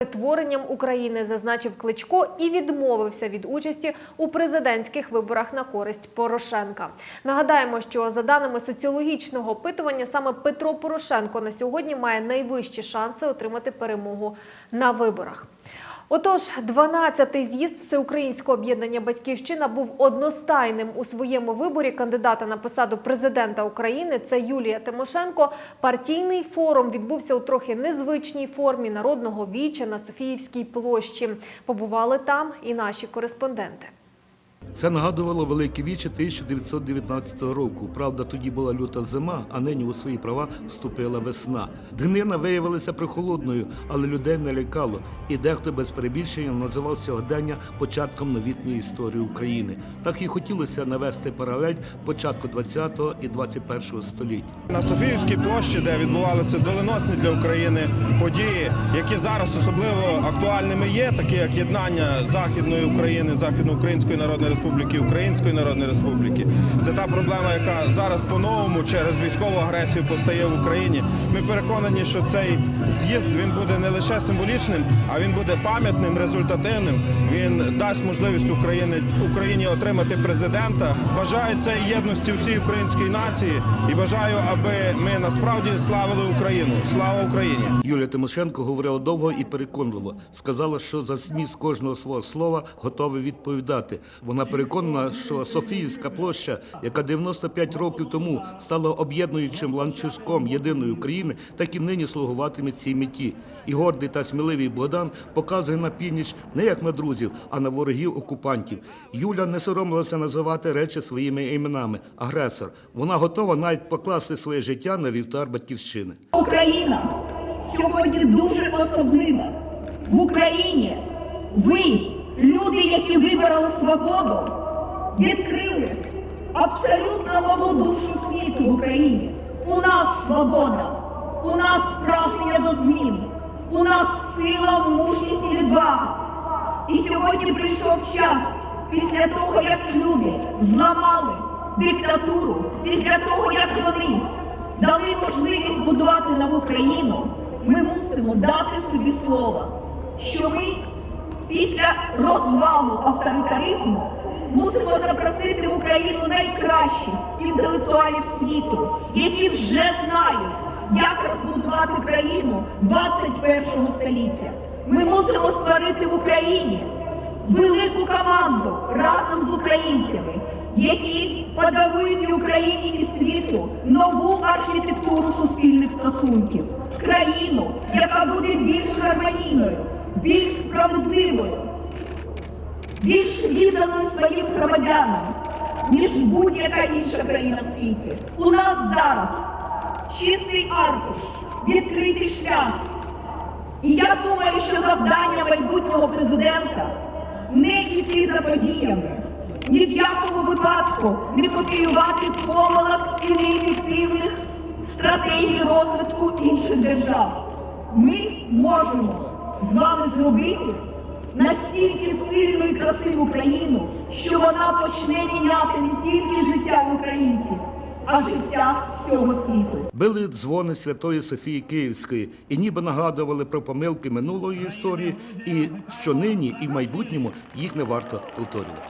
перетворенням України, зазначив Кличко і відмовився від участі у президентських виборах на користь Порошенка. Нагадаємо, що за даними соціологічного опитування, саме Петро Порошенко на сьогодні має найвищі шанси отримати перемогу на виборах. Отож, 12-й з'їзд Всеукраїнського об'єднання Батьківщина був одностайним у своєму виборі кандидата на посаду президента України. Це Юлія Тимошенко. Партійний форум відбувся у трохи незвичній формі народного віча на Софіївській площі. Побували там і наші кореспонденти. Це нагадувало Велике Віче 1919 року. Правда, тоді була люта зима, а нині у свої права вступила весна. Днина виявилася прохолодною, але людей не лякало. І дехто без перебільшення називав сьогодення початком новітньої історії України. Так і хотілося навести паралель початку 20-го і 21-го століття. На Софіївській площі, де відбувалися доленосні для України події, які зараз особливо актуальними є, такі як єднання Західної України, Західноукраїнської Народної Республіки, Української Народної Республіки. Це та проблема, яка зараз по-новому через військову агресію постає в Україні. Ми переконані, що цей з'їзд він буде не лише символічним, а він буде пам'ятним, результативним. Він дасть можливість Україні, Україні отримати президента. Бажаю цієї єдності всій українській нації і бажаю, аби ми насправді славили Україну. Слава Україні! Юлія Тимошенко говорила довго і переконливо. Сказала, що за зміст кожного свого слова готова відповідати. Вона переконана, що Софіївська площа, яка 95 років тому стала об'єднуючим ланцюжком єдиної України, так і нині слугуватиме цій меті. І гордий та сміливий Богдан показує на північ не як на друзів, а на ворогів окупантів. Юля не соромилася називати речі своїми іменами агресор. Вона готова навіть покласти своє життя на вівтар батьківщини. Україна сьогодні дуже особлива. В Україні ви, люди, які вибрали свободу, відкрили абсолютно нову душу світу в Україні. У нас свобода, у нас прагнення до змін, у нас сила, мужність і відвага. І сьогодні прийшов час після того, як люди зламали диктатуру, після того, як вони дали можливість будувати нову країну, ми мусимо дати собі слово, що ми після розвалу авторитаризму мусимо запросити в Україну найкращих інтелектуалів світу, які вже знають, як розбудувати країну 21 століття. Ми мусимо створити в Україні велику команду разом з українцями, які подарують і Україні і світу нову архітектуру суспільних стосунків, країну, яка буде більш гармонійною, більш справедливою, більш відданою своїм громадянам, ніж будь-яка інша країна в світі. У нас зараз чистий аркуш, відкритий шлях. І я думаю, що завдання майбутнього президента не йти за подіями, ні в якому випадку не копіювати помилок і неефективних стратегій розвитку інших держав. Ми можемо з вами зробити настільки сильну і красиву країну, що вона почне міняти не тільки життя українців, а життя всього світу. Били дзвони Святої Софії Київської і ніби нагадували про помилки минулої історії, і що нині і в майбутньому їх не варто повторювати.